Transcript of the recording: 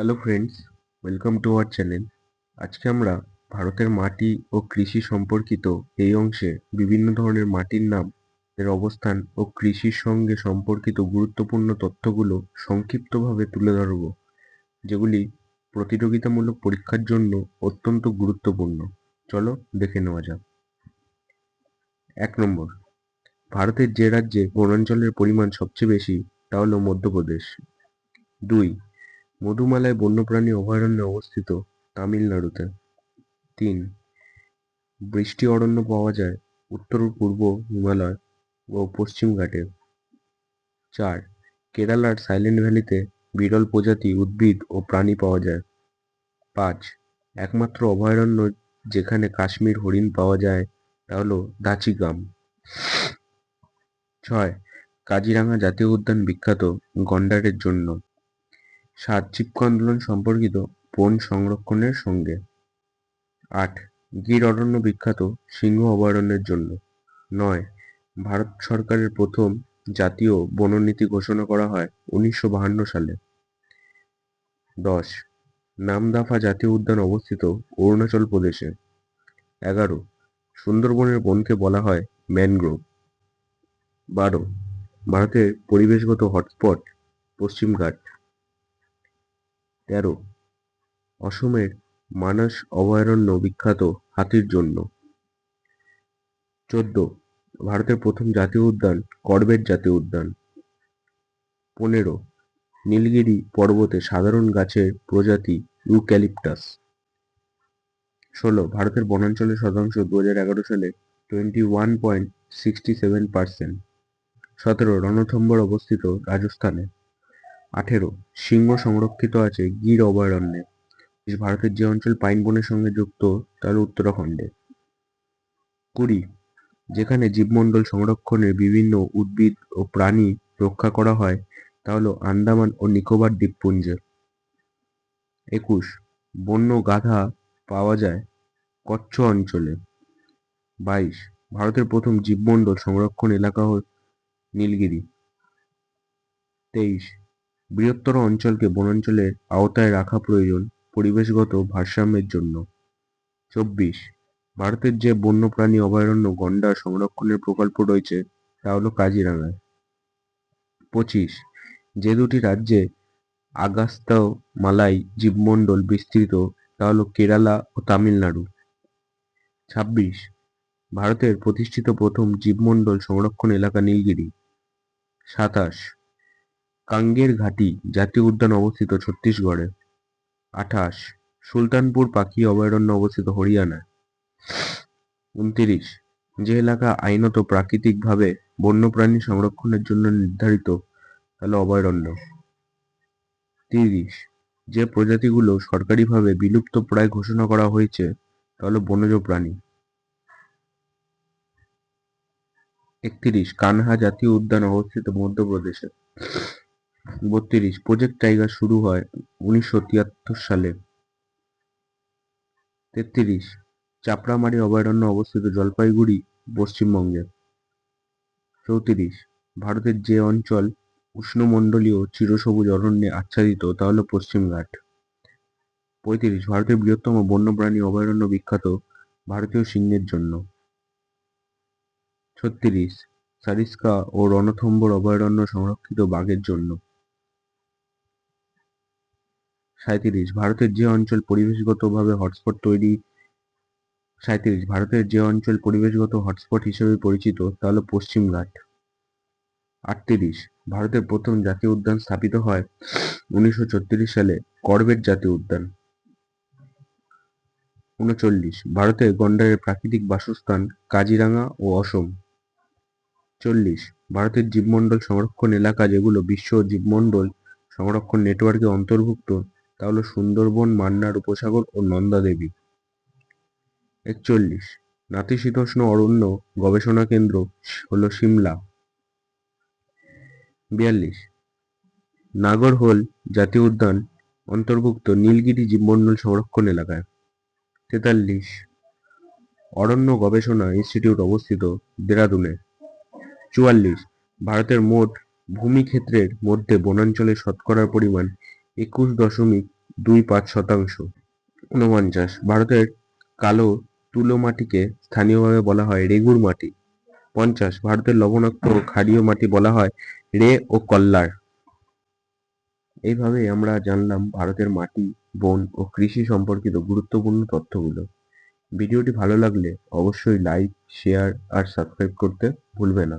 Hello friends welcome to our channel আজকে আমরা ভারতের মাটি ও কৃষি সম্পর্কিত এই অংশে বিভিন্ন ধরনের মাটির নাম, এর অবস্থান ও কৃষির সঙ্গে সম্পর্কিত গুরুত্বপূর্ণ তথ্যগুলো সংক্ষিপ্তভাবে তুলে ধরব, যেগুলি প্রতিযোগিতামূলক পরীক্ষার জন্য অত্যন্ত গুরুত্বপূর্ণ। চলো দেখে নেওয়া যাক। এক নম্বর, ভারতের যে রাজ্যে বনাঞ্চলের পরিমাণ সবচেয়ে বেশি তা হলো মধ্যপ্রদেশ। দুই মধুমালায় বন্যপ্রাণী অভয়ারণ্য অবস্থিত তামিলনাড়ুতে। তিন, বৃষ্টি অরণ্য পাওয়া যায় উত্তর পূর্ব হিমালয় ও পশ্চিম ঘাটে। চার, কেরালার সাইলেন্ট ভ্যালিতে বিরল প্রজাতি উদ্ভিদ ও প্রাণী পাওয়া যায়। পাঁচ, একমাত্র অভয়ারণ্য যেখানে কাশ্মীর হরিণ পাওয়া যায় তা হলো দাচিগাম ছয়, কাজিরাঙা জাতীয় উদ্যান বিখ্যাত গন্ডারের জন্য। সাত চিপকো আন্দোলন সম্পর্কিত বন সংরক্ষণের সঙ্গে। আট, গির অরণ্য বিখ্যাত সিংহ অভয়ারণ্যের জন্য। নয়, ভারত সরকারের প্রথম জাতীয় বননীতি ঘোষণা করা হয় উনিশশো সালে। দশ, নামদাফা জাতীয় উদ্যান অবস্থিত অরুণাচল প্রদেশে। এগারো, সুন্দরবনের বনকে বলা হয় ম্যানগ্রোভ। বারো, ভারতের পরিবেশগত হটস্পট পশ্চিমঘাট। তেরো। অসমের মানস অভয়ারণ্য বিখ্যাত হাতির জন্য। চোদ্দ। ভারতের প্রথম জাতীয় উদ্যান করবেট জাতীয় উদ্যান। পনেরো। নীলগিরি পর্বতে সাধারণ গাছের প্রজাতি ইউক্যালিপটাস। ষোলো। ভারতের বনাঞ্চলের শতাংশ দু এগারো সালে twenty one point sixty seven percent সতেরো। রণথম্বর অবস্থিত রাজস্থানে। আঠেরো। সিংহ সংরক্ষিত আছে গির অভয়ারণ্যে। ভারতের যে অঞ্চল পাইন বনের সঙ্গে যুক্ত তা হল উত্তরাখণ্ডে। কুড়ি। যেখানে জীবমণ্ডল সংরক্ষণের বিভিন্ন উদ্ভিদ ও প্রাণী রক্ষা করা হয়, তা হলো আন্দামান ও নিকোবর দ্বীপপুঞ্জে। একুশ। বন্য গাধা পাওয়া যায় কচ্ছ অঞ্চলে। বাইশ। ভারতের প্রথম জীবমণ্ডল সংরক্ষণ এলাকা হল নীলগিরি। তেইশ। বৃহত্তর অঞ্চলকে বনাঞ্চলের আওতায় রাখা প্রয়োজন পরিবেশগত ভারসাম্যের জন্য। চব্বিশ, ভারতের যে বন্যপ্রাণী অভয়ারণ্য গন্ডার সংরক্ষণের প্রকল্প রয়েছে, তা হলো কাজিরাঙায় পঁচিশ, যে দুটি রাজ্যে আগাস্তা মালাই জীবমণ্ডল বিস্তৃত, তা হলো কেরালা ও তামিলনাড়ু। ছাব্বিশ, ভারতের প্রতিষ্ঠিত প্রথম জীবমণ্ডল সংরক্ষণ এলাকা নীলগিরি। সাতাশ কাঙ্গের ঘাটি জাতীয় উদ্যান অবস্থিত ছত্তিশগড়ে। আঠাশ, সুলতানপুর পাখি অভয়ারণ্য অবস্থিত হরিয়ানায় উনতিরিশ, যে এলাকা আইনত প্রাকৃতিকভাবে বন্যপ্রাণী সংরক্ষণের জন্য নির্ধারিত, তাহলে অভয়ারণ্য। তিরিশ, যে প্রজাতিগুলো সরকারিভাবে বিলুপ্ত প্রায় ঘোষণা করা হয়েছে তাহলে বনজ প্রাণী। একত্রিশ, কানহা জাতীয় উদ্যান অবস্থিত মধ্যপ্রদেশে। বত্রিশ প্রজেক্ট টাইগার শুরু হয় উনিশশো তিয়াত্তর সালে। তেত্রিশ, চাপড়ামারি অভয়ারণ্য অবস্থিত জলপাইগুড়ি পশ্চিমবঙ্গে চৌত্রিশ, ভারতের যে অঞ্চল উষ্ণমণ্ডলীয় চিরসবুজ অরণ্যে আচ্ছাদিত, তা হল পশ্চিমঘাট। পঁয়ত্রিশ, ভারতের বৃহত্তম বন্যপ্রাণী অভয়ারণ্য বিখ্যাত ভারতীয় সিংহের জন্য। ছত্রিশ, সারিস্কা ও রণথম্বর অভয়ারণ্য সংরক্ষিত বাঘের জন্য। সাঁইত্রিশ। ভারতের যে অঞ্চল পরিবেশগতভাবে হটস্পট তৈরি, সাঁইত্রিশ। ভারতের যে অঞ্চল পরিবেশগত হটস্পট হিসেবে পরিচিত, তা হল পশ্চিমঘাট আটত্রিশ। ভারতের প্রথম জাতীয় উদ্যান স্থাপিত হয় উনিশশো ছত্রিশ সালে, করবেট জাতীয় উদ্যান। উনচল্লিশ। ভারতের গন্ডারের প্রাকৃতিক বাসস্থান কাজিরাঙা ও অসম। চল্লিশ। ভারতের জীবমণ্ডল সংরক্ষণ এলাকা যেগুলো বিশ্ব জীবমণ্ডল সংরক্ষণ নেটওয়ার্কে অন্তর্ভুক্ত তা হলো সুন্দরবন মান্নার উপসাগর ও নন্দা দেবী। একচল্লিশ। নাতিশীতোষ্ণ অরণ্য গবেষণা কেন্দ্র হলো সিমলা। বিয়াল্লিশ। নাগরহোল জাতীয় উদ্যান অন্তর্ভুক্ত নীলগিরি জীবমণ্ডল সংরক্ষণ এলাকায়। তেতাল্লিশ। অরণ্য গবেষণা ইনস্টিটিউট অবস্থিত দেরাদুনে। চুয়াল্লিশ। ভারতের মোট ভূমি ক্ষেত্রের মধ্যে বনাঞ্চলের শতকরার পরিমাণ একুশ দশমিক দুই পাঁচ শতাংশ। ঊনপঞ্চাশ। ভারতের কালো তুলো মাটিকে স্থানীয়ভাবে বলা হয় রেগুর মাটি। পঞ্চাশ। ভারতের লবণাক্ত ও ক্ষারীয় মাটি বলা হয় রে ও কল্লার। এইভাবে আমরা জানলাম ভারতের মাটি, বন ও কৃষি সম্পর্কিত গুরুত্বপূর্ণ তথ্যগুলো। ভিডিওটি ভালো লাগলে অবশ্যই লাইক, শেয়ার আর সাবস্ক্রাইব করতে ভুলবে না।